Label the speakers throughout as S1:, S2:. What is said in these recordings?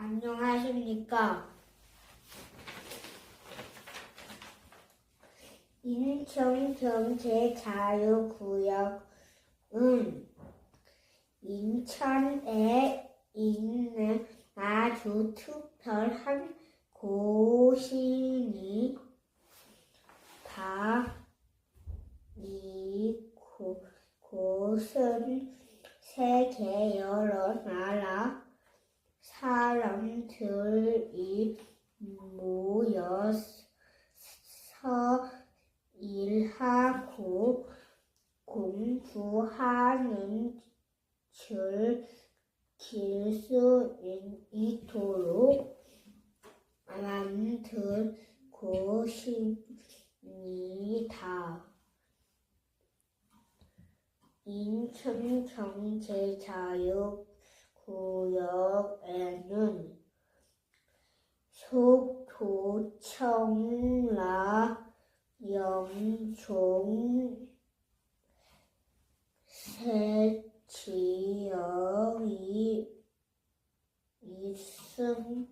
S1: 안녕하십니까. 인천 경제 자유구역은 인천에 있는 아주 특별한 곳이니 다이 곳은 세계 여러 나라 사람들이 모여서 일하고 공부하는 즐길 수 있도록 만든 곳입니다. 인천경제자유 구역에는 속도, 청라, 영종, 새 지역이 있습니다.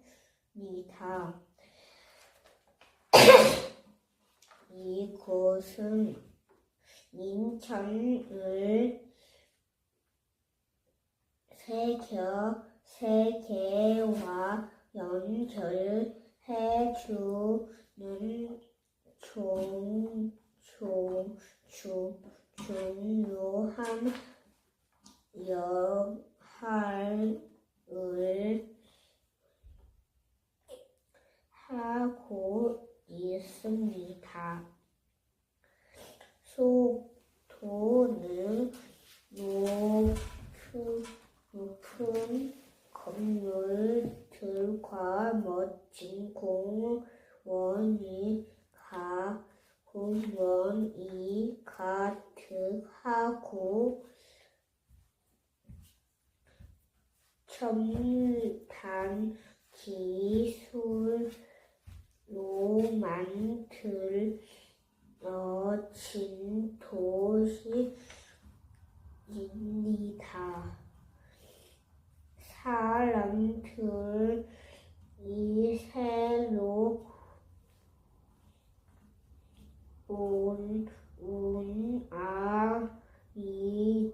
S1: 이곳은 인천을 세계, 세계와 연결해 주는 종, 종, 중, 중요한 역할을 하고 있습니다. 속도는 높은, 높은 건물 들과 멋진 공원이 가, 공원이 가득하고 첨단 기술로 만들 어진 도시입니다. 사람들이 새로 온 운 아 이티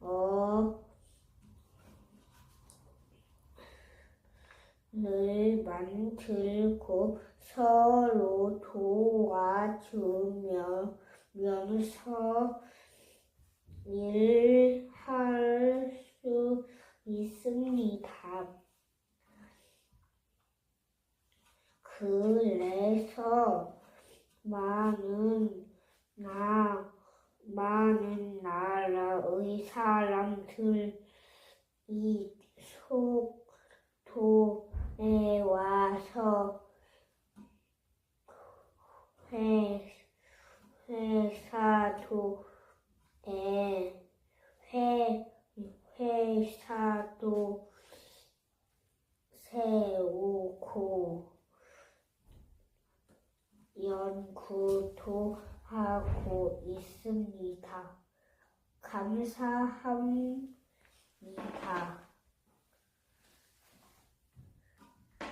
S1: 업을 만들고 서로 도와주면서 일할 수 있습니다. 그래서 많은 나 많은 나라의 사람들이 속도에 와서 회, 회사도에 회, 회사도 세우고 연구도 하고 있습니다. 감사합니다.